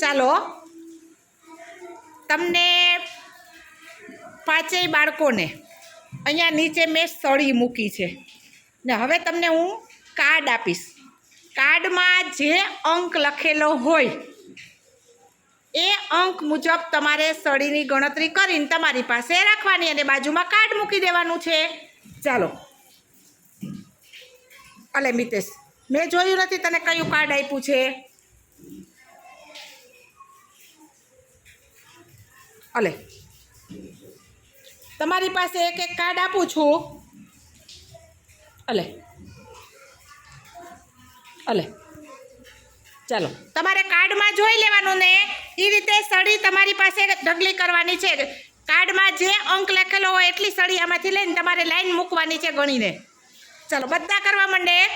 ચાલો. તમને પાંચેય બાળકોને અહીંયા નીચે મેં સળી મૂકી છે. ને હવે તમને હું કાર્ડ આપીશ. કાર્ડમાં જે અંક લખેલો હોય, એ અંક મુજબ તમારે સળીની ગણતરી કરીને તમારી પાસે રાખવાની અને બાજુમાં કાર્ડ મૂકી દેવાનું છે. ચાલો. અલે મિતેશ, મેં જોયું નથી તને કયું કાર્ડ આપ્યું છે? અલે. તમારી પાસે એક એક કાર્ડ આપું છું. અલે. અલે. ચાલો. તમારે કાર્ડમાં જોઈ લેવાનું ને એ રીતે સળી તમારી પાસે ઢગલી કરવાની છે. કાર્ડમાં જે અંક લખેલો હોય એટલી સળી આમાંથી લઈને તમારે લાઈન મૂકવાની છે ગણીને. ચાલો, બધા કરવા માંડે.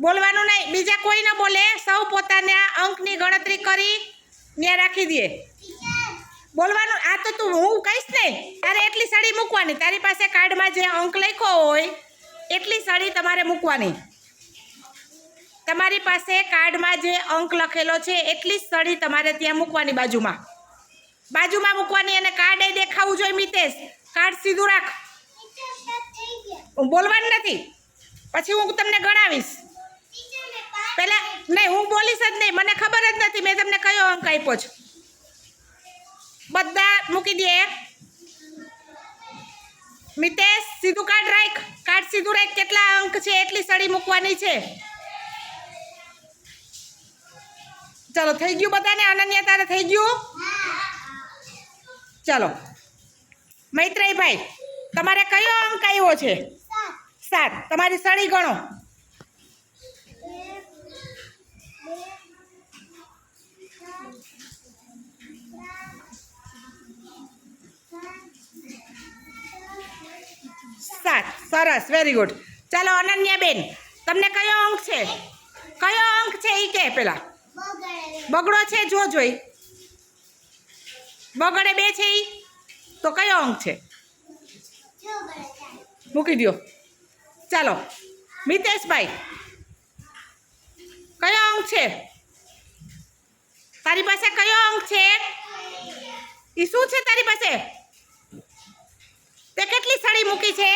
બોલવાનું નહીં, બીજા કોઈ ન બોલે. સૌ પોતાના અંકની ગણતરી કરી, ત્યાં રાખી દે. બોલવાનું, આ તો તું, હું કહીશ ને, તારે એટલી સાડી મૂકવાની. તારી પાસે કાર્ડમાં જે અંક લખ્યો હોય, એટલી સળી તમારે મૂકવાની. તમારી પાસે કાર્ડમાં જે અંક લખેલો છે, એટલી જ સળી તમારે ત્યાં મૂકવાની બાજુમાં. બાજુમાં મૂકવાની અને કાર્ડ એ દેખાવું જોઈએ, મિતેશ. કાર્ડ સીધું રાખ. બોલવાનું નથી. પછી હું તમને ગણાવીશ. પહેલાં, નહીં, હું બોલીશ જ નહીં. મને ખબર જ નથી, મેં તમને કયો અંક આપ્યો છે. મૂકી દે. મિતેશ, સીધું કાર્ડ રાખ. કાર્ડ સીધું રાખ. કેટલા અંક છે, એટલી સળી મૂકવાની છે. ચાલો, થઈ ગયું બધાને? અનન્યા તારે થઈ ગયું? ચાલો. મૈત્રેયભાઈ, તમારે કયો અંક આવ્યો છે? સાત. તમારી સળી ગણો. સરસ વેરી ગુડ ચાલો અનન્યાબેન, તમને કયો અંક છે? કયો અંક છે એ કે પેલા? બગડો છે જો જોઈ. બગડે બે છે એ તો કયો અંક છે? મૂકી દો ચાલો, મિતેશભાઈ, કયો અંક છે? તારી પાસે કયો અંક છે? એ શું છે તારી પાસે? તે કેટલી સાડી મૂકી છે?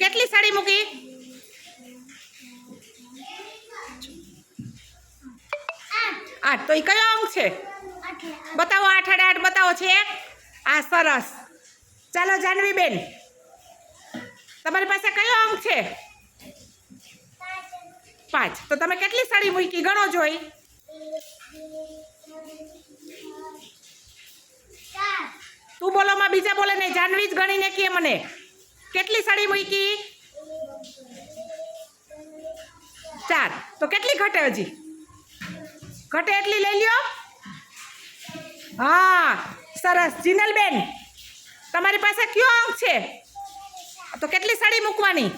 કેટલી સાડી મૂકી? આઠ. તો એ કયો અંક છે? બતાવો આઠ આડે આઠ બતાવો છે. આ સરસ. ચાલો જાનવી બેન તમારી પાસે કયો અંક છે? પાંચ. તો તમે કેટલી સાડી મૂકી? ગણો જોઈ. તું બોલો, માં બીજા બોલે નહીં. જાનવી જ ગણીને કે મને. કેટલી સાડી મૂકી? ચાર. તો કેટલી ઘટે હજી? ઘટે એટલી લઈ લ્યો. હા, સરસ. જીનલબેન, તમારી પાસે કયો અંક છે? તો કેટલી સાડી મૂકવાની?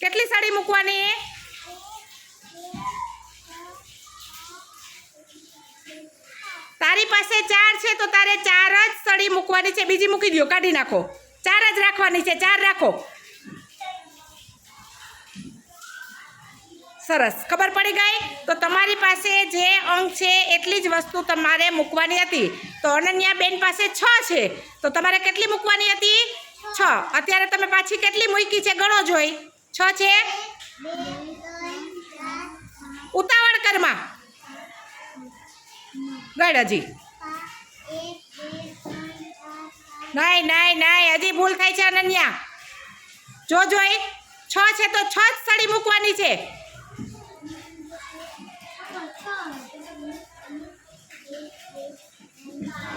કેટલી સાડી મૂકવાની? તારી પાસે ચાર છે, તો તારે ચાર જ સળી મૂકવાની છે. બીજી મૂકી દો કાઢી નાખો. ચાર જ રાખવાની છે, ચાર રાખો. સરસ. ખબર પડી ગઈ? તો તમારી પાસે જે અંક છે, એટલી જ વસ્તુ તમારે મૂકવાની હતી. તો અનન્યા બેન પાસે છ છે. તો તમારે કેટલી મૂકવાની હતી? છ. અત્યારે તમે પાછી કેટલી મૂકી છે? ગણો જોઈ. છ છે? ઉતાવળ કરમાં ગણ હજી. નહીં નહીં નહીં હજી ભૂલ થાય છે અનન્યા. જો જોઈ છ છે તો છ જ સળી મૂકવાની છે.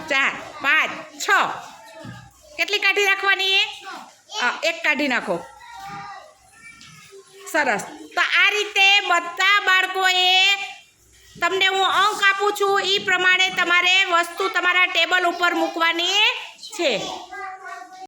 ચાર પાંચ છ. કેટલી કાઢી રાખવાની એ? એક. કાઢી નાખો. સરસ. તો આ રીતે બધા બાળકોએ તમને હું અંક આપું છું એ પ્રમાણે તમારે વસ્તુ તમારા ટેબલ ઉપર મૂકવાની. છે.